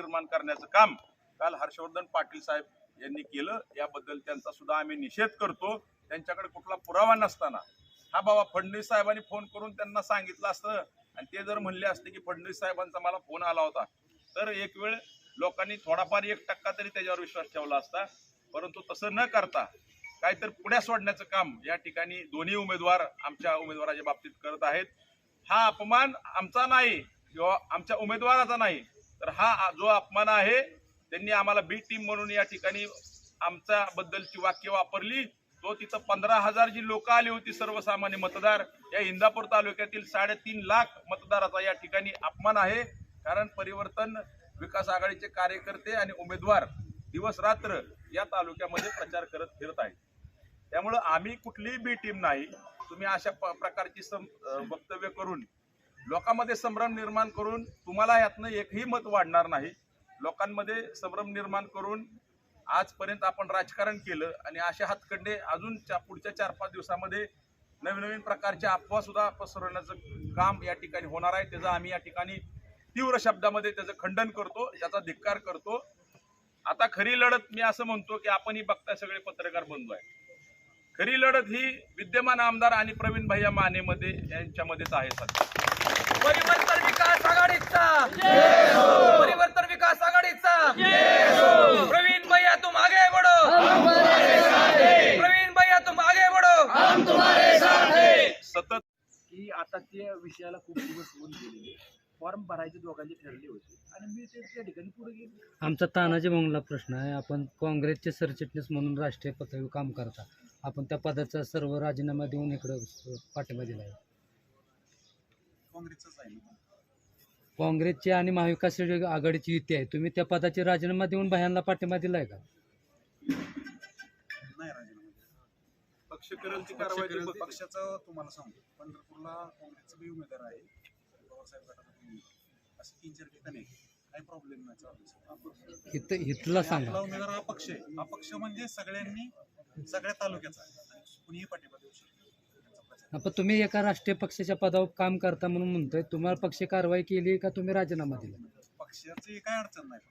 निर्माण करण्याचं काम काल हर्षवर्धन पाटील साहेब यांनी केलं. याबद्दल त्यांचा सुद्धा आम्ही निषेध करतो. त्यांच्याकडे कुठला पुरावा नसताना. हा बाबा फडणवीस साहेबांनी फोन करून त्यांना सांगितलं असतं आणि ते जर म्हणले असते की फडणवीस साहेबांचा मला फोन आला होता तर एक वेळ लोकांनी थोडाफार एक टक्का तरी त्याच्यावर विश्वास ठेवला असता. परंतु तसं न करता काहीतरी पुढ्या सोडण्याचं काम या ठिकाणी दोन्ही उमेदवार आमच्या उमेदवाराच्या बाबतीत करत आहेत. हा अपमान आमचा नाही किंवा आमच्या उमेदवाराचा नाही. तर हा जो अपमान आहे त्यांनी आम्हाला बी टीम म्हणून या ठिकाणी आमच्या बद्दलची वाक्य वापरली. तो तिथं पंधरा हजार जी लोक आली होती सर्वसामान्य मतदार या इंदापूर तालुक्यातील साडेतीन लाख मतदाराचा या ठिकाणी अपमान आहे. कारण परिवर्तन विकास आघाडीचे कार्यकर्ते आणि उमेदवार दिवस रात्र या तालुक्यामध्ये प्रचार करत फिरत आहेत. त्यामुळं आम्ही कुठलीही बी टीम नाही. तुम्ही अशा प- प्रकारची सम वक्तव्य करून लोकांमध्ये संभ्रम निर्माण करून तुम्हाला यातनं एकही मत वाढणार नाही. लोकांमध्ये संभ्रम निर्माण करून आजपर्यंत आपण राजकारण केलं आणि अशा हातखंडे अजून चा पुढच्या चार पाच दिवसामध्ये नवीन नवीन प्रकारच्या अफवा सुद्धा पसरवण्याचं काम या ठिकाणी होणार आहे. त्याचं आम्ही या ठिकाणी तीव्र शब्दामध्ये त्याचं खंडन करतो त्याचा धिक्कार करतो. आता खरी लढत मी असं म्हणतो की आपण ही बघताय सगळे पत्रकार बंधू आहे खरी लढत ही विद्यमान आमदार आणि प्रवीण भैया मानेमध्ये यांच्यामध्येच आहे सध्या. परिवर्तन विकास आघाडीचा. परिवर्तन विकास आघाडीचा. प्रवीण भैया तुम आगे बढ़ो प्रवीण भैया तुम आगे बढ़ो सतत की आता त्या विषयाला खूप दिवस होऊन गेलेले. फॉर्म भरायचे दोघांचे ठरले होते. आणि मी ते त्या ठिकाणी पुढे गेलो. आमचा तानाजी मंगला प्रश्न आहे. आपण काँग्रेसचे सरचिटणीस म्हणून राष्ट्रीय पातळीवर काम करता. आपण त्या पदाचा सर्व राजीनामा देऊन इकडं पाठिंबा दिला आहे. काँग्रेसचाच आहे ना? काँग्रेसची आणि महाविकास आघाडीची युती आहे. तुम्ही त्या पदाचे राजीनामा देऊन भयांना पाठिंबा दिलाय का? नाही राजीनामा पक्ष करेल ती पक्ष कारवाई करेल ते ते पक्षाचं तुम्हाला सांगतो पंढरपूरला काँग्रेसचा बी उमेदवार आहे. पवारसाहेब गटाचा बी. उमेदवार. असे तीन चार ठिकाणी आहे. काही प्रॉब्लेम नाही चालू आहे. इथं इथला आणि सांगा. आपला उमेदवार हा पक्ष आहे. हा पक्ष म्हणजे सगळ्यांनी सगळ्या तालुक्याचा आहे. आणि कुणीही पाठिंबा देऊ शकतो पण तुम्ही एका राष्ट्रीय पक्षाच्या पदावर काम करता म्हणून म्हणतोय. तुम्हाला पक्ष कारवाई केली का तुम्ही राजीनामा दिला? पक्षाची काय अडचण नाही.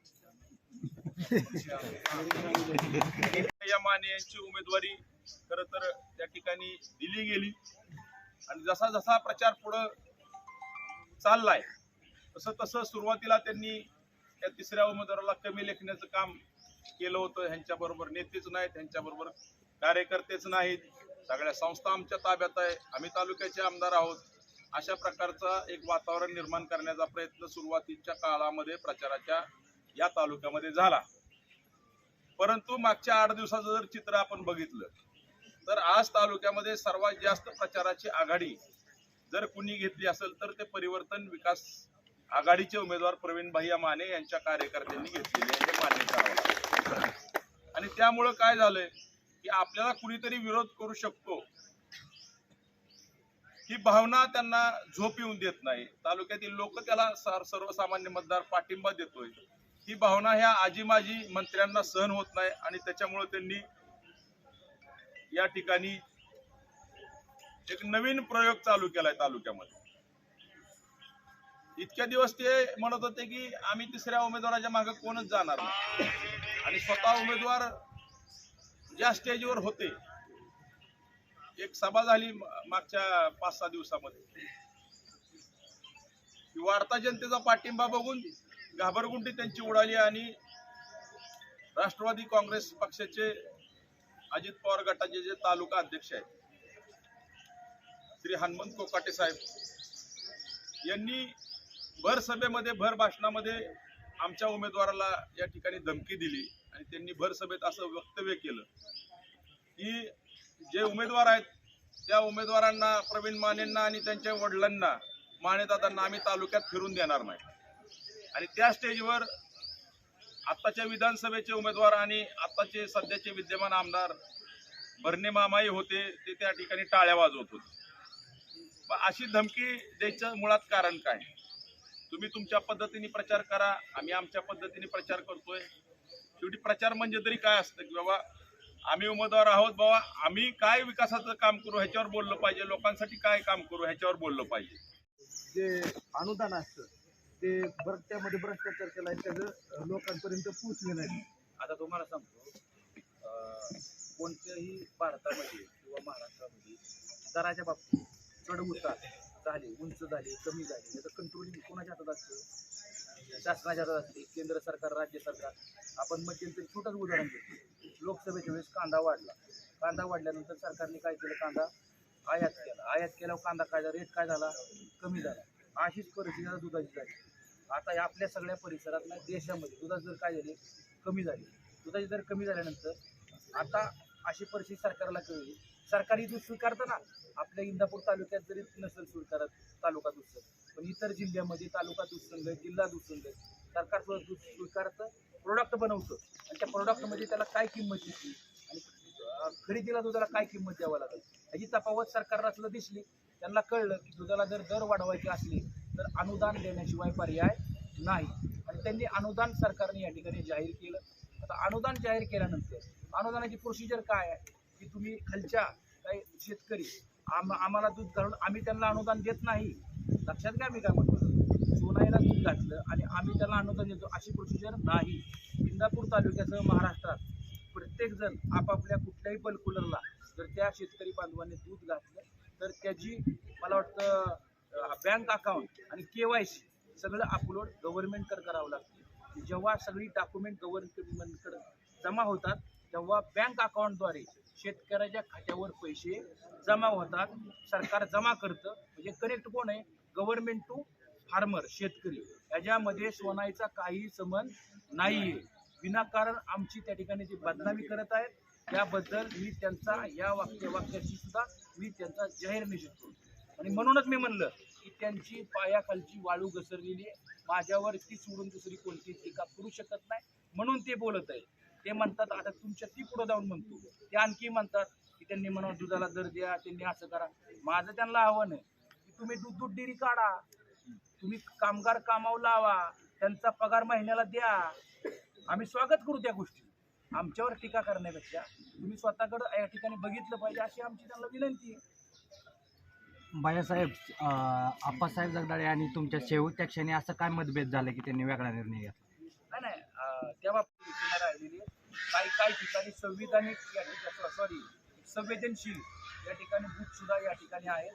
या माने यांची उमेदवारी खर तर त्या ठिकाणी दिली गेली. आणि जसा जसा प्रचार पुढं चाललाय तसं तसं सुरुवातीला त्यांनी त्या तिसऱ्या उमेदवाराला कमी लेखण्याचं काम केलं होतं. ह्यांच्याबरोबर नेतेच नाहीत ह्यांच्याबरोबर कार्यकर्तेच नाहीत. सगळ्या संस्था आमच्या ताब्यात आहे. आम्ही तालुक्याचे आमदार आहोत. अशा प्रकारचा एक वातावरण निर्माण करण्याचा प्रयत्न सुरुवातीच्या काळामध्ये प्रचाराच्या या तालुक्यामध्ये झाला. परंतु मागच्या आठ दिवसाचं जर चित्र आपण बघितलं तर आज तालुक्यामध्ये सर्वात जास्त प्रचाराची आघाडी जर कुणी घेतली असेल तर ते परिवर्तन विकास आघाडीचे उमेदवार प्रवीण भैया माने यांच्या कार्यकर्त्यांनी घेतलेली आहे हे मान्य करावं आणि त्यामुळं काय झालंय? की आपल्याला कुणीतरी विरोध करू शकतो. ही भावना त्यांना झोप येऊन देत नाही. तालुक्यातील लोक त्याला सर्वसामान्य मतदार पाठिंबा देतोय. ही भावना ह्या आजी माजी मंत्र्यांना सहन होत नाही आणि त्याच्यामुळे त्यांनी या ठिकाणी एक नवीन प्रयोग चालू केलाय तालुक्यामध्ये. इतक्या दिवस ते म्हणत होते की आम्ही तिसऱ्या उमेदवाराच्या मागे कोणच जाणार नाही. आणि स्वतः उमेदवार ज्या स्टेजवर होते. एक सभा झाली मागच्या पाच सहा दिवसामध्ये. वाढता जनतेचा पाठिंबा बघून घाबरगुंडी त्यांची उडाली आणि राष्ट्रवादी काँग्रेस पक्षाचे अजित पवार गटाचे जे तालुका अध्यक्ष आहेत श्री हनुमंत कोकाटे साहेब यांनी भर सभेमध्ये भर भाषणामध्ये आमच्या उमेदवाराला या ठिकाणी धमकी दिली. आणि त्यांनी भरसभेत असं वक्तव्य केलं. की जे उमेदवार आहेत त्या उमेदवारांना प्रवीण मानेंना आणि त्यांच्या वडिलांना मानेदादांना आम्ही तालुक्यात फिरून देणार नाही. आणि त्या स्टेजवर आत्ताच्या विधानसभेचे उमेदवार आणि आत्ताचे सध्याचे विद्यमान आमदार भरणे मामाई होते ते त्या ठिकाणी टाळ्या वाजवत होते. अशी धमकी द्यायचं मुळात कारण काय? तुम्ही तुमच्या पद्धतीने प्रचार करा आम्ही आमच्या पद्धतीने प्रचार करतोय. शेवटी प्रचार म्हणजे तरी काय असतं की बाबा आम्ही उमेदवार आहोत बाबा आम्ही काय विकासाचं काम करू ह्याच्यावर बोललं पाहिजे लोकांसाठी काय काम करू ह्याच्यावर बोललं पाहिजे. जे अनुदान असतं ते बरं त्यामध्ये भ्रष्टाचार केला आहे त्याचं लोकांपर्यंत पोचले नाही. आता तुम्हाला सांगतो अं, कोणत्याही भारतामध्ये किंवा महाराष्ट्रामध्ये दराच्या बाबतीत चढ उतार झाले उंच झाले कमी झाले याचं कंट्रोलिंग कोणाच्या हातात असतं? शासनाच्या असते केंद्र सरकार राज्य सरकार आपण मध्यंतरी छोटंच उदाहरण घेतो. लोकसभेच्या वेळेस कांदा वाढला. कांदा वाढल्यानंतर सरकारने काय केलं? कांदा आयात केला. आयात केल्यावर कांदा काय झाला रेट काय झाला? कमी झाला. अशीच परिस्थिती आता दुधाची झाली. आता या आपल्या सगळ्या परिसरात देशामध्ये दुधाचे दर काय झाले? कमी झाले. दुधाचे दर कमी झाल्यानंतर आता अशी परिस्थिती सरकारला कळली. सरकारी दूध स्वीकारतं ना आपल्या इंदापूर तालुक्यात जरी नसेल स्वीकारत तालुका दूध संघ पण इतर जिल्ह्यामध्ये तालुका दूध संघ जिल्हा दूध संघ सरकार दूध स्वीकारतं प्रोडक्ट बनवतं. आणि त्या प्रोडक्टमध्ये त्याला काय किंमत दिसली? आणि खरेदीला दुधाला काय किंमत द्यावं लागेल? याची तफावत सरकारला असलं दिसली. त्यांना कळलं की दुधाला जर दर वाढवायचे असले तर अनुदान देण्याशिवाय पर्याय नाही. आणि त्यांनी अनुदान सरकारने या ठिकाणी जाहीर केलं. आता अनुदान जाहीर केल्यानंतर अनुदानाची प्रोसिजर काय आहे? की तुम्ही खालच्या काही शेतकरी आम आम्हाला दूध घालून आम्ही त्यांना अनुदान देत नाही. लक्षात घ्या मी काय म्हणतो. सोनाईला दूध घातलं आणि आम्ही त्याला अनुदान देतो अशी प्रोसिजर नाही. इंदापूर तालुक्यासह महाराष्ट्रात प्रत्येकजण आपापल्या कुठल्याही बल्कुलरला जर त्या शेतकरी बांधवांनी दूध घातलं तर त्याची मला वाटतं बँक अकाउंट आणि के वाय सी सगळं अपलोड गव्हर्नमेंटकडे करावं लागतं. जेव्हा सगळी डॉक्युमेंट गव्हर्नमेंटकडे जमा होतात तेव्हा बँक अकाउंटद्वारे शेतकऱ्याच्या खात्यावर पैसे जमा होतात. सरकार जमा करतं. म्हणजे कनेक्ट कोण आहे? गव्हर्नमेंट टू फार्मर शेतकरी. याच्यामध्ये सोनाईचा काही संबंध नाही आहे विनाकारण आमची त्या ठिकाणी जी बदनामी करत आहेत त्याबद्दल मी त्यांचा या वाक्य वाक्याची सुद्धा मी त्यांचा जाहीर निषेध करतो. आणि म्हणूनच मी म्हणलं की त्यांची पायाखालची वाळू घसरलेली आहे. माझ्यावर ती सोडून दुसरी कोणती टीका करू शकत नाही. म्हणून ते बोलत आहे ते म्हणतात आता तुमच्या ती पुढे जाऊन म्हणतो. ते आणखी म्हणतात की त्यांनी म्हणून दुधाला दर द्या त्यांनी असं करा. माझं त्यांना आव्हान आहे की तुम्ही दूध दूध डेअरी काढा. तुम्ही कामगार कामावर लावा. त्यांचा पगार महिन्याला द्या. आम्ही स्वागत करू त्या गोष्टी. आमच्यावर टीका करण्यापेक्षा तुम्ही स्वतःकडे या ठिकाणी बघितलं पाहिजे अशी आमची त्यांना विनंती आहे. बायासाहेब आप्पासाहेब जगदाळे आणि तुमच्या शेवटच्या क्षणी असं काय मतभेद झालं की त्यांनी वेगळा निर्णय घेतला? नाही. त्या बाबतीत राहिलेली आहे. म्हणजे काही काही ठिकाणी संविधानिक या ठिकाणी सॉरी संवेदनशील या ठिकाणी बूथ सुद्धा या ठिकाणी आहेत.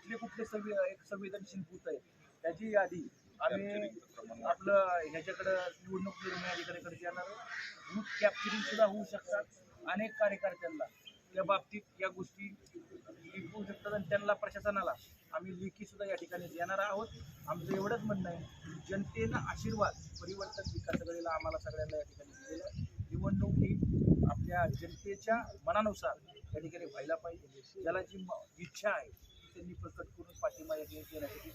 कुठले कुठले संवि एक संवेदनशील बूथ आहे त्याची यादी आम्ही आपलं ह्याच्याकडं निवडणूक निर्णय अधिकाऱ्याकडे जाणार बूथ कॅप्चरिंग सुद्धा होऊ शकतात अनेक कार्यकर्त्यांना. त्या बाबतीत या गोष्टी होऊ शकतात आणि त्यांना प्रशासनाला आम्ही लेखी सुद्धा या ठिकाणी देणार आहोत. आमचं एवढंच म्हणणं आहे जनतेनं आशीर्वाद परिवर्तन विकासाकडे आम्हाला सगळ्यांना या ठिकाणी दिलेलं निवडणूक ही आपल्या जनतेच्या मनानुसार या ठिकाणी व्हायला पाहिजे. ज्याला जी म- इच्छा आहे ती त्यांनी प्रकट करून पाठिंबा या ठिकाणी देण्यासाठी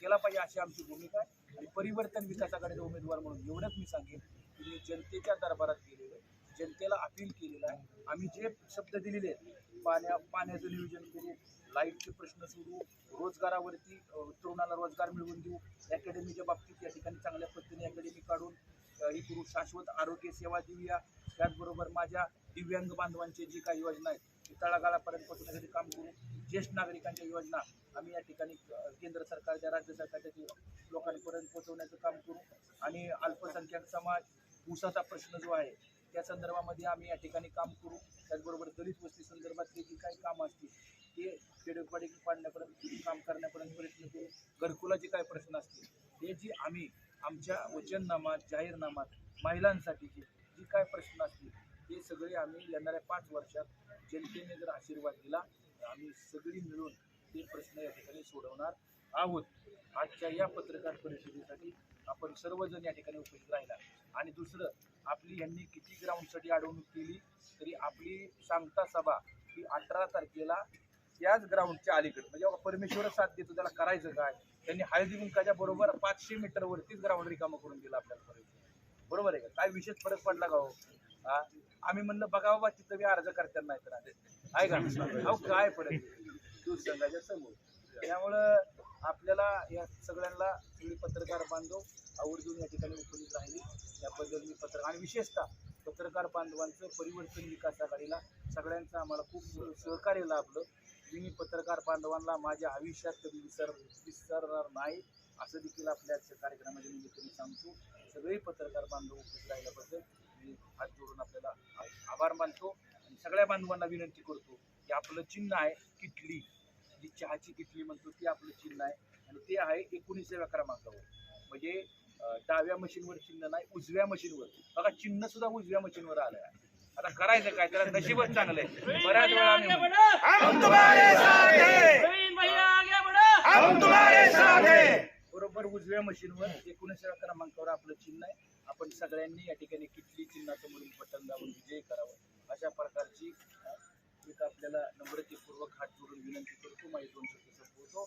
केला पाहिजे अशी आमची भूमिका आहे. आणि परिवर्तन विकासाकडे उमेदवार म्हणून एवढंच मी सांगेन की मी जनतेच्या दरबारात गेलेलो आहे. जनतेला अपील केलेलं आहे. आम्ही जे शब्द दिलेले आहेत पाण्या पाण्याचं नियोजन करू लाईटचे प्रश्न सोडू रोजगारावरती तरुणाला रोजगार मिळवून देऊ अकॅडमीच्या बाबतीत या ठिकाणी चांगल्या पद्धतीने अकॅडमी काढून ही करू शाश्वत आरोग्य सेवा देऊया. त्याचबरोबर माझ्या दिव्यांग बांधवांची जी काही योजना आहेत ती तळागाळापर्यंत पोहोचण्यासाठी काम करू. ज्येष्ठ नागरिकांच्या योजना आम्ही या ठिकाणी केंद्र सरकारच्या राज्य सरकारच्या लोकांपर्यंत पोहोचवण्याचं काम करू. आणि अल्पसंख्याक समाज ऊसाचा प्रश्न जो आहे त्या संदर्भामध्ये आम्ही या ठिकाणी काम करू. त्याचबरोबर दलित वस्ती संदर्भातली जी काही कामं असतील ते खेडोपाडी पाडण्यापर्यंत काम करण्यापर्यंत प्रयत्न करू. घरकुलाचे काय प्रश्न असतील हे जी आम्ही आमच्या वचननामात जाहीरनामात महिलांसाठीचे जी काय प्रश्न असतील हे सगळे आम्ही येणाऱ्या पाच वर्षात जनतेने जर आशीर्वाद दिला तर आम्ही सगळी मिळून ते प्रश्न या ठिकाणी सोडवणार आहोत. आजच्या या पत्रकार परिषदेसाठी आपण सर्वजण या ठिकाणी उपस्थित राहिला. आणि दुसरं आपली यांनी किती ग्राउंडसाठी अडवणूक केली तरी आपली सांगता सभा ही अठरा तारखेला त्याच ग्राउंडच्या अलीकडे. म्हणजे बाबा साथ देतो त्याला करायचं काय? त्यांनी हळदी कुंकाच्या बरोबर पाचशे मीटरवरतीच ग्राउंड रिकामं करून दिलं आपल्याला बरोबर आहे का? काय विशेष फरक पडला का हो? आम्ही म्हणलं बघा बाबा तिथं मी अर्ज करताना नाही तर आहे का? अहो काय फरक आहे? दूध संघाच्या समोर. त्यामुळं आपल्याला या सगळ्यांना तुम्ही पत्रकार बांधव आवर्जून या ठिकाणी उपस्थित राहिली. याबद्दल मी पत्र आणि विशेषतः पत्रकार बांधवांचं परिवर्तन विकास आघाडीला सगळ्यांचं आम्हाला खूप सहकार्य लाभलं. मी पत्रकार बांधवांना माझ्या आयुष्यात कधी विसर विसरणार नाही असं देखील आपल्या कार्यक्रमाच्या निमित्ताने सांगतो. सगळे पत्रकार बांधव उपस्थित राहिल्याबद्दल मी हात जोडून आपल्याला आभार मानतो आणि सगळ्या बांधवांना विनंती करतो की आपलं चिन्ह आहे किटली. जी चहाची किटली म्हणतो ती आपलं चिन्ह आहे. आणि ते आहे एकोणीसाव्या क्रमांकावर. म्हणजे डाव्या मशीनवर चिन्ह नाही उजव्या मशीनवर. बघा चिन्ह सुद्धा उजव्या मशीनवर आलं आहे आता करायचं काय? त्याला नशीबच चांगलं आहे. बऱ्याच वेळा आम्ही बरोबर उजव्या मशीनवर एकोणीसाव्या क्रमांकावर आपलं चिन्ह आहे. आपण सगळ्यांनी या ठिकाणी किटली चिन्हाचं म्हणून बटन दाबून विजय करावं. अशा प्रकारची अ, आपल्याला नम्रतेपूर्वक हात जोडून विनंती करतो माहिती दोन शब्द संपवतो.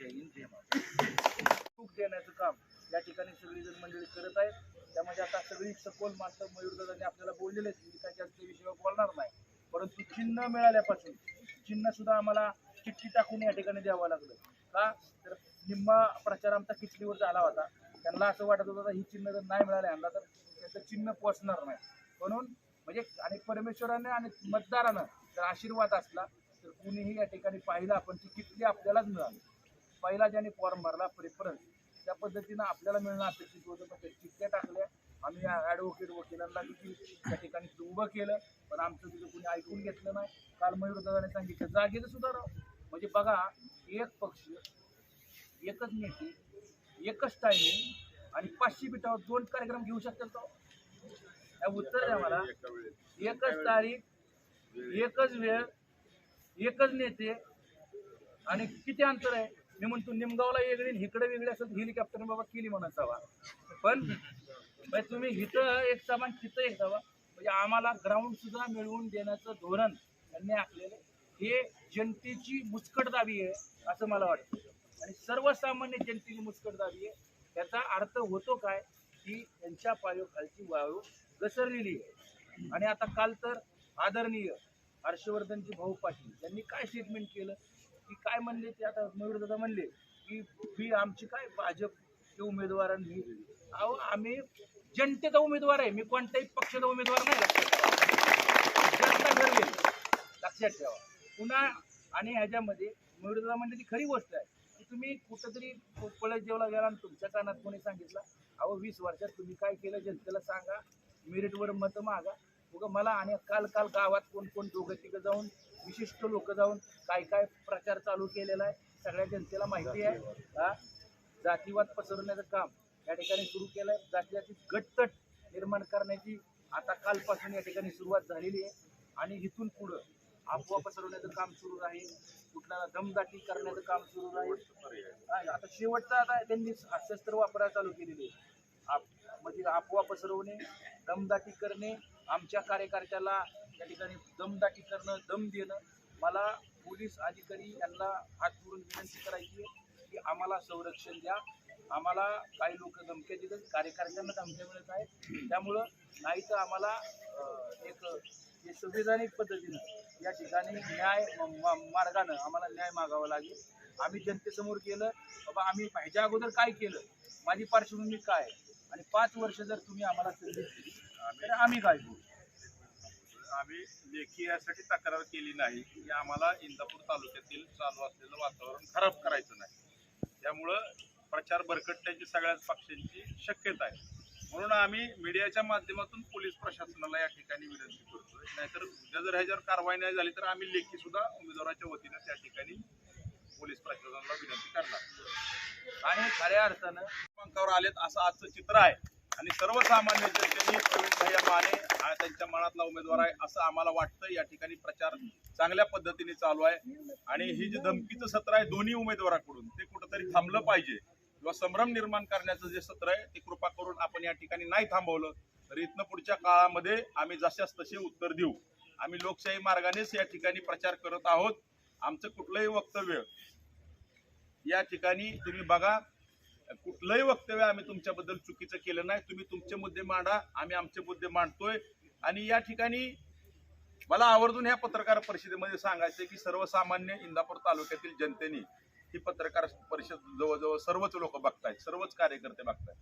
जय हिंद जय महाराज देण्याचं काम या ठिकाणी सगळीजण मंडळी करत आहेत. त्यामध्ये आता सगळी सखोल माणसं मयूरदादांनी आपल्याला बोललेले आहेत. मी जास्त विषयावर बोलणार नाही. परंतु चिन्ह मिळाल्यापासून चिन्ह सुद्धा आम्हाला चिठ्ठी टाकून या ठिकाणी द्यावं लागलं. का? तर निम्मा प्रचार आमचा किटलीवर झाला होता. त्यांना असं वाटत होतं ही चिन्ह जर नाही मिळाले यांना तर त्याचं चिन्ह पोचणार नाही. म्हणून म्हणजे आणि परमेश्वराने आणि मतदारानं जर आशीर्वाद असला तर कुणीही या ठिकाणी पाहिलं आपण ती कितली आपल्यालाच मिळाली. पहिला ज्याने फॉर्म भरला प्रेफरन्स त्या पद्धतीनं आपल्याला मिळणं अपेक्षित होतं. पण त्या चिठ्ठ्या टाकल्या. आम्ही ॲडव्होकेट वकिलांना देखील त्या ठिकाणी उभं केलं. पण आमचं तिथं कुणी ऐकून घेतलं नाही. काल मयूर दादाने सांगितलं जागेचं सुद्धा म्हणजे बघा एक पक्ष एकच नेते एकच टायमिंग आणि पाचशे बिटावर दोन कार्यक्रम घेऊ शकतात तो उत्तर द्या मला. एकच तारीख एकच वेळ एकच नेते आणि किती अंतर आहे? मी म्हणतो निमगावला वेगळी इकडे वेगळी असत हेलिकॉप्टर बाबा केली म्हणत जावा पण म्हणजे तुम्ही इथं एक आणि तिथं एक सभा म्हणजे आम्हाला ग्राउंड सुद्धा मिळवून देण्याचं धोरण त्यांनी आखलेलं हे जनतेची मुचकटदाबी आहे असं मला वाटतं. आणि सर्वसामान्य जनतेची मुचकटदाबी आहे. त्याचा अर्थ होतो काय? की त्यांच्या पायोखालची वाळू घसरलेली आहे. आणि आता काल तर आदरणीय हर्षवर्धनजी भाऊ पाटील यांनी काय स्टेटमेंट केलं? की काय म्हणले ते? आता मयूर दादा म्हणले की ही आमची काय भाजपचे उमेदवारांनी? अहो आम्ही जनतेचा उमेदवार आहे. मी कोणत्याही पक्षाचा उमेदवार नाही. लक्षात ठेवा. जनता लक्षात ठेवा. पुन्हा आणि ह्याच्यामध्ये मयूर दादा म्हणले ती खरी गोष्ट आहे. की तुम्ही कुठंतरी पळत जेवला गेला आणि तुमच्या कानात कोणी सांगितलं? अहो वीस वर्षात तुम्ही काय केलं जनतेला सांगा मेरिटवर मतं मागा. उगा मला आणि काल काल गावात कोण कोण दोघं तिघं जाऊन विशिष्ट लोक जाऊन काय काय प्रचार चालू केलेला आहे सगळ्या जनतेला माहिती आहे. हा? जातीवाद पसरवण्याचं काम या ठिकाणी सुरू केलं आहे जातीवादी गटतट निर्माण करण्याची आता कालपासून या ठिकाणी सुरुवात झालेली आहे. आणि इथून पुढं अफवा पसरवण्याचं काम सुरू राहील. कुठला दमदाटी करण्याचं काम सुरू राहील आता शेवटचा आता त्यांनी शस्त्र वापरायला चालू केलेली आहे. आप- म्हणजे अफवा पसरवणे दमदाटी करणे आमच्या कार्यकर्त्याला त्या ठिकाणी दमदाटी करणं दम देणं. मला पोलीस अधिकारी यांना हात जोडून विनंती करायची आहे की आम्हाला संरक्षण द्या. आम्हाला काही लोक धमक्या देतात कार्यकर्त्यांना धमक्या मिळत आहेत. त्यामुळं नाही तर आम्हाला एक हे संविधानिक पद्धतीनं या ठिकाणी न्याय म- मार्गानं आम्हाला न्याय मागावा लागेल. आम्ही जनतेसमोर केलं बाबा आम्ही ह्याच्या अगोदर काय केलं? माझी पार्श्वभूमी काय आहे? आणि पाच वर्ष जर तुम्ही आम्हाला संधी दिली तर आम्ही काय करू? आम्ही लेखी यासाठी तक्रार केली नाही की आम्हाला इंदापूर तालुक्यातील चालू असलेलं वातावरण खराब करायचं नाही. त्यामुळं प्रचार भरकटण्याची सगळ्याच पक्षांची शक्यता आहे. म्हणून आम्ही मीडियाच्या माध्यमातून पोलीस प्रशासनाला या ठिकाणी विनंती करतोय. नाहीतर उद्या जर ह्याच्यावर कारवाई नाही झाली तर आम्ही लेखी सुद्धा उमेदवाराच्या वतीनं त्या ठिकाणी पोलीस प्रशासनाला विनंती करणार. आणि खऱ्या अर्थानं क्रमांकावर आलेत असं आजचं चित्र आहे. आणि सर्वसामान्य जनतेने प्रवीण भैया माने हा त्यांच्या मनातला उमेदवार आहे असं आम्हाला वाटतं. या ठिकाणी प्रचार चांगल्या पद्धतीने चालू आहे. आणि ही जी धमकीचं सत्र आहे दोन्ही उमेदवाराकडून ते कुठंतरी थांबलं पाहिजे. किंवा संभ्रम निर्माण करण्याचं जे सत्र आहे ते कृपा करून आपण या ठिकाणी नाही थांबवलं तर इथनं पुढच्या काळामध्ये आम्ही जशास तसे उत्तर देऊ. आम्ही लोकशाही मार्गानेच या ठिकाणी प्रचार करत आहोत. आमचं कुठलंही वक्तव्य या ठिकाणी तुम्ही बघा कुठलंही वक्तव्य आम्ही तुमच्याबद्दल चुकीचं केलं नाही. तुम्ही तुमचे मुद्दे मांडा आम्ही आमचे मुद्दे मांडतोय. आणि या ठिकाणी मला आवर्जून ह्या पत्रकार परिषदेमध्ये सांगायचं की सर्वसामान्य इंदापूर तालुक्यातील जनतेने ही पत्रकार परिषद जवळजवळ सर्वच लोक बघतायत सर्वच कार्यकर्ते बघतायत.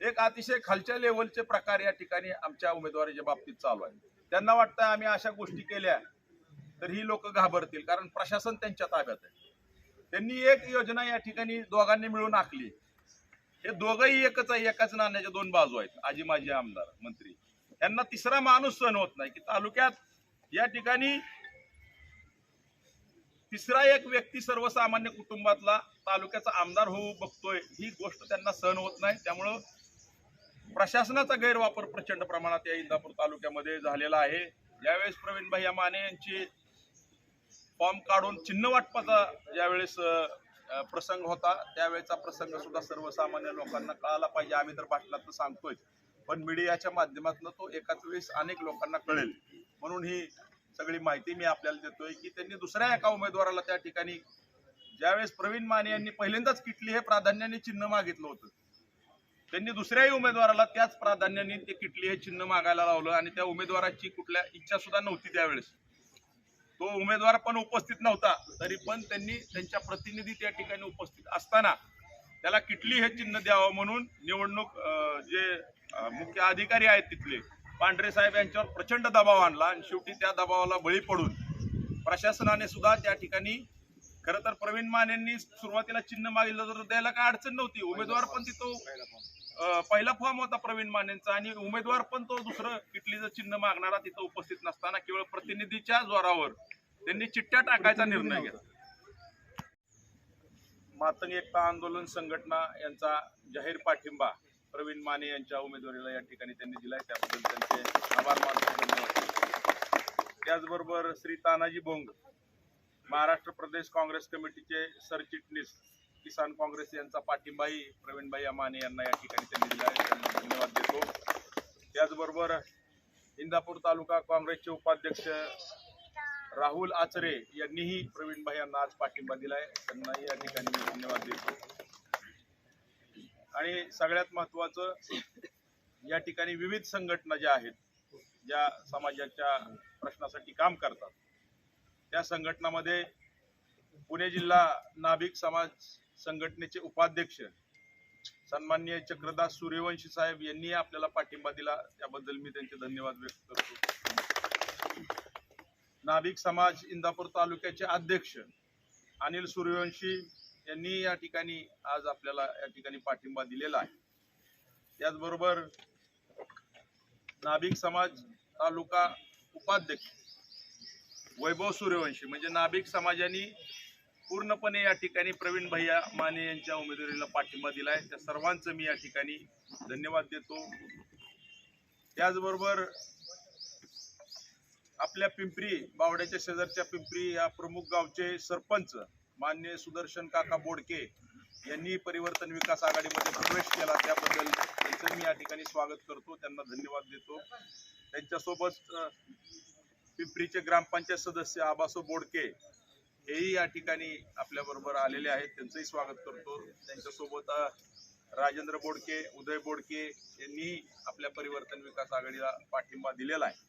एक अतिशय खालच्या लेवलचे प्रकार या ठिकाणी आमच्या उमेदवारीच्या बाबतीत चालू आहे त्यांना वाटतं आम्ही अशा गोष्टी केल्या तर ही लोक घाबरतील कारण प्रशासन त्यांच्या ताब्यात आहे. त्यांनी एक योजना या ठिकाणी दोघांनी मिळून आखली. हे दोघंही एकच आहे एकाच नाण्याच्या दोन बाजू आहेत आजी माजी आमदार मंत्री. यांना तिसरा माणूस सण होत नाही की तालुक्यात या ठिकाणी तिसरा एक व्यक्ती सर्वसामान्य कुटुंबातला तालुक्याचा आमदार होऊ बघतोय ही गोष्ट त्यांना सहन होत नाही. त्यामुळं प्रशासनाचा गैरवापर प्रचंड प्रमाणात या इंदापूर तालुक्यामध्ये झालेला आहे. यावेळेस प्रवीणभाई माने यांची फॉर्म काढून चिन्ह वाटपाचा ज्यावेळेस प्रसंग होता त्यावेळेचा प्रसंग सुद्धा सर्वसामान्य लोकांना कळाला पाहिजे आम्ही तर बाटलात सांगतोय. पण मीडियाच्या माध्यमातून तो एकाच वेळेस अनेक लोकांना कळेल. म्हणून ही सगळी माहिती मी आपल्याला देतोय की त्यांनी दुसऱ्या एका उमेदवाराला त्या ठिकाणी ज्यावेळेस प्रवीण माने यांनी पहिल्यांदाच किटली हे प्राधान्याने चिन्ह मागितलं होतं. त्यांनी दुसऱ्याही उमेदवाराला त्याच प्राधान्याने ते किटली हे चिन्ह मागायला लावलं आणि त्या उमेदवाराची कुठल्या इच्छा सुद्धा नव्हती त्यावेळेस. तो उमेदवार पण उपस्थित नव्हता तरी पण त्यांनी त्यांच्या प्रतिनिधी त्या ठिकाणी उपस्थित असताना त्याला किटली हे चिन्ह द्यावं म्हणून निवडणूक जे मुख्य अधिकारी आहेत तिथले पांढरे साहेब यांच्यावर प्रचंड दबाव आणला आणि शेवटी त्या दबावाला बळी पडून प्रशासनाने सुद्धा त्या ठिकाणी खरं तर प्रवीण मानेंनी सुरुवातीला चिन्ह मागितलं तर द्यायला काय अडचण नव्हती. उमेदवार पण तिथं पहिला फॉर्म होता प्रवीण मानेंचा आणि उमेदवार पण तो दुसरं इटलीचं चिन्ह मागणारा तिथं उपस्थित नसताना केवळ प्रतिनिधीच्या जोरावर त्यांनी चिठ्ठ्या टाकायचा निर्णय घेतला. मातंग एकता आंदोलन संघटना यांचा जाहीर पाठिंबा प्रवीण माने यांच्या उमेदवारीला या ठिकाणी त्यांनी दिलाय. त्याबद्दल त्यांचे आभार मानतो धन्यवाद. त्याचबरोबर श्री तानाजी भोंग महाराष्ट्र प्रदेश काँग्रेस कमिटीचे सरचिटणीस किसान काँग्रेस यांचा पाठिंबाही प्रवीणभाई माने यांना या ठिकाणी त्यांनी दिला आहे त्यांना धन्यवाद देतो. त्याचबरोबर इंदापूर तालुका काँग्रेसचे उपाध्यक्ष राहुल आचरे यांनीही प्रवीणभाई यांना आज पाठिंबा दिलाय. त्यांनाही या ठिकाणी मी धन्यवाद देतो. आणि सगळ्यात महत्वाचं या ठिकाणी विविध संघटना ज्या आहेत ज्या समाजाच्या प्रश्नासाठी काम करतात त्या संघटनामध्ये पुणे जिल्हा नाभिक समाज संघटनेचे उपाध्यक्ष सन्माननीय चक्रदास सूर्यवंशी साहेब यांनी आपल्याला पाठिंबा दिला. त्याबद्दल मी त्यांचे धन्यवाद व्यक्त करतो. नाभिक समाज इंदापूर तालुक्याचे अध्यक्ष अनिल सूर्यवंशी यांनी या ठिकाणी आज आपल्याला या ठिकाणी पाठिंबा दिलेला आहे. त्याचबरोबर नाभिक समाज तालुका उपाध्यक्ष वैभव सूर्यवंशी म्हणजे नाभिक समाजाने पूर्णपणे या ठिकाणी प्रवीण भैया माने यांच्या उमेदवारीला पाठिंबा दिलाय. त्या सर्वांचं मी या ठिकाणी धन्यवाद देतो. त्याचबरोबर आपल्या पिंपरी बावड्याच्या शेजारच्या पिंपरी या प्रमुख गावचे सरपंच मान्य सुदर्शन काका बोडके यांनी परिवर्तन विकास आघाडीमध्ये प्रवेश केला त्याबद्दल त्यांचं मी या ठिकाणी स्वागत करतो त्यांना धन्यवाद देतो. त्यांच्यासोबत पिंपरीचे ग्रामपंचायत सदस्य आबासो बोडके हेही या ठिकाणी आपल्याबरोबर आलेले आहेत त्यांचंही स्वागत करतो. त्यांच्यासोबत राजेंद्र बोडके उदय बोडके यांनीही आपल्या परिवर्तन विकास आघाडीला पाठिंबा दिलेला आहे.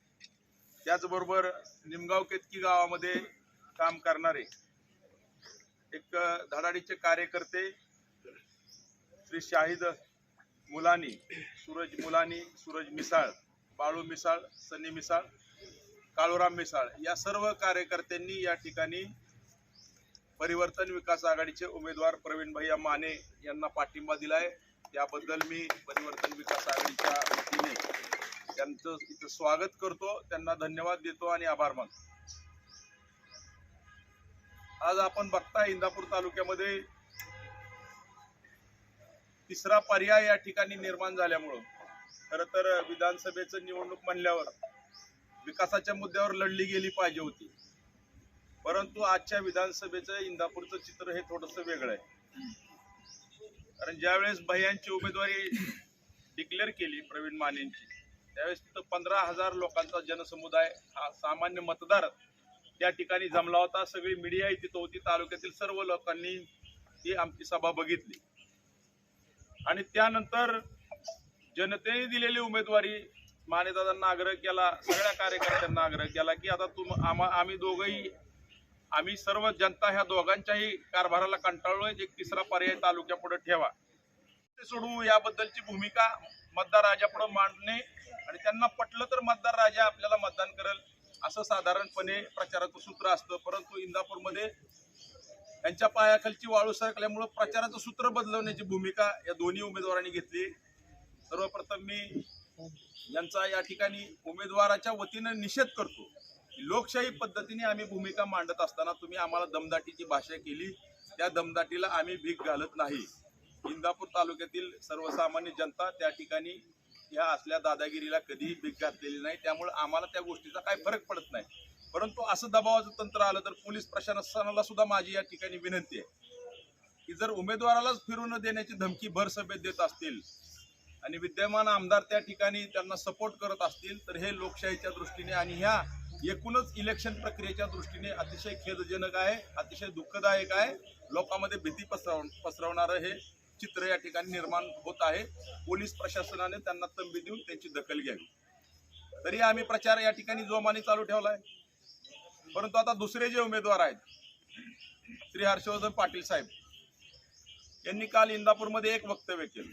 त्याचबरोबर निमगाव केतकी गावामध्ये काम करणारे एक धडाडीचे कार्यकर्ते श्री शाहिद मुलानी सूरज मुलानी सूरज मिसाळ बाळू मिसाळ सनी मिसाळ काळूराम मिसाळ या सर्व कार्यकर्त्यांनी या ठिकाणी परिवर्तन विकास आघाडीचे उमेदवार प्रवीण भैया माने यांना पाठिंबा दिलाय. त्याबद्दल मी परिवर्तन विकास आघाडीच्या वतीने त्यांचं इथं स्वागत करतो. त्यांना धन्यवाद देतो आणि आभार मानतो. आज आपण बघता इंदापूर तालुक्यामध्ये तिसरा पर्याय या ठिकाणी निर्माण झाल्यामुळं. खर तर विधानसभेचं निवडणूक म्हणल्यावर विकासाच्या मुद्द्यावर लढली गेली पाहिजे होती. परंतु आजच्या विधानसभेचं इंदापूरचं चित्र हे थोडंसं वेगळं आहे. कारण ज्यावेळेस भैयांची उमेदवारी डिक्लेअर केली प्रवीण मानेंची त्यावेळेस तिथं पंधरा हजार लोकांचा जनसमुदाय हा सामान्य मतदार त्या ठिकाणी जमला होता. सगळी मीडियाही तिथं होती. तालुक्यातील सर्व लोकांनी ती आमची सभा बघितली. आणि त्यानंतर जनतेने दिलेली उमेदवारी मानेदादांना आग्रह केला सगळ्या कार्यकर्त्यांना आग्रह केला की आता तुम आम्हा आम्ही दोघंही आम्ही सर्व जनता ह्या दोघांच्याही कारभाराला कंटाळलोय. एक तिसरा पर्याय तालुक्यापुढे ठेवा. ते सोडवू याबद्दलची भूमिका मतदार राजापुढे मांडणे आणि त्यांना पटलं तर मतदार राजा आपल्याला मतदान करेल. असं साधारणपणे प्रचाराचं सूत्र असतं. परंतु इंदापूरमध्ये त्यांच्या पायाखालची वाळू सरकल्यामुळं प्रचाराचं सूत्र बदलवण्याची भूमिका या दोन्ही उमेदवारांनी घेतली. सर्वप्रथम मी यांचा या ठिकाणी उमेदवाराच्या वतीनं निषेध करतो लोकशाही पद्धतीने आम्ही भूमिका मांडत असताना तुम्ही आम्हाला दमदाटीची भाषा केली. त्या दमदाटीला आम्ही भीक घालत नाही. इंदापूर तालुक्यातील सर्वसामान्य जनता त्या ठिकाणी ह्या असल्या दादागिरीला कधीही भीक घातलेली नाही. त्यामुळे आम्हाला त्या गोष्टीचा काही फरक पडत नाही. परंतु असं दबावाचं तंत्र आलं तर पोलीस प्रशासनाला सुद्धा माझी या ठिकाणी विनंती आहे. की जर उमेदवारालाच फिरू न देण्याची धमकी भर सभेत देत असतील आणि विद्यमान आमदार त्या ठिकाणी त्यांना सपोर्ट करत असतील तर हे लोकशाहीच्या दृष्टीने आणि ह्या एकूणच इलेक्शन प्रक्रियेच्या दृष्टीने अतिशय खेदजनक आहे अतिशय दुःखदायक आहे. लोकांमध्ये भीती पसरव पसरवणारं हे चित्र या ठिकाणी निर्माण होत आहे. पोलीस प्रशासनाने त्यांना तंबी देऊन त्यांची दखल घ्यावी. तरी आम्ही प्रचार या ठिकाणी जोमाने चालू ठेवला आहे परंतु आता दुसरे जे उमेदवार आहेत श्री हर्षवर्धन पाटील साहेब यांनी काल इंदापूरमध्ये एक वक्तव्य केलं.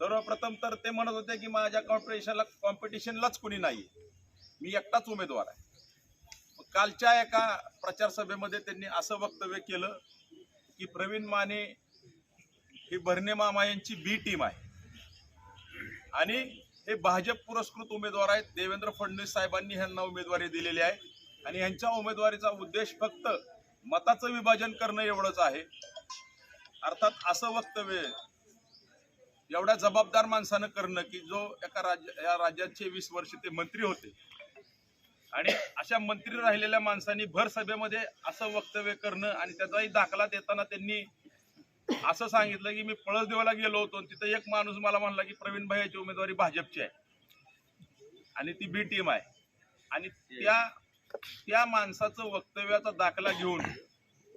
सर्वप्रथम तर ते म्हणत होते की माझ्या कॉम्पिटिशनला कॉम्पिटिशनलाच कोणी नाही मी एकटाच उमेदवार आहे. कालच्या एका प्रचार सभेमध्ये त्यांनी असं वक्तव्य केलं की प्रवीण माने ही भरणे मामा यांची बी टीम आहे. आणि हे भाजप पुरस्कृत उमेदवार आहेत. देवेंद्र फडणवीस साहेबांनी ह्यांना उमेदवारी दिलेली आहे. आणि ह्यांच्या उमेदवारीचा उद्देश फक्त मताचं विभाजन करणं एवढंच आहे. अर्थात असं वक्तव्य एवढ्या जबाबदार माणसानं करणं की जो एका राज्य या राज्याचे वीस वर्ष ते मंत्री होते. आणि अशा मंत्री राहिलेल्या माणसांनी भर सभेमध्ये असं वक्तव्य करणं आणि त्याचाही दाखला देताना त्यांनी असं सांगितलं की मी पळसदेवाला गेलो होतो तिथं एक माणूस मला म्हणला की प्रवीण भाईची उमेदवारी भाजपची आहे. आणि ती बी टीम आहे. आणि त्या त्या माणसाचं वक्तव्याचा दाखला घेऊन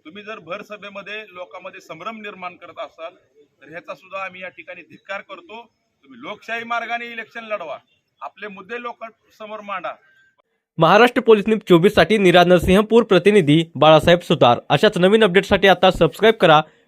तुम्ही जर भर सभेमध्ये लोकांमध्ये संभ्रम निर्माण करत असाल तर ह्याचा सुद्धा आम्ही या ठिकाणी धिक्कार करतो. तुम्ही लोकशाही मार्गाने इलेक्शन लढवा. आपले मुद्दे लोक समोर मांडा. महाराष्ट्र पोलीस न्यूज चोवीससाठी निरा नरसिंहपूर प्रतिनिधी बाळासाहेब सुतार. अशाच नवीन अपडेटसाठी आता सबस्क्राईब करा.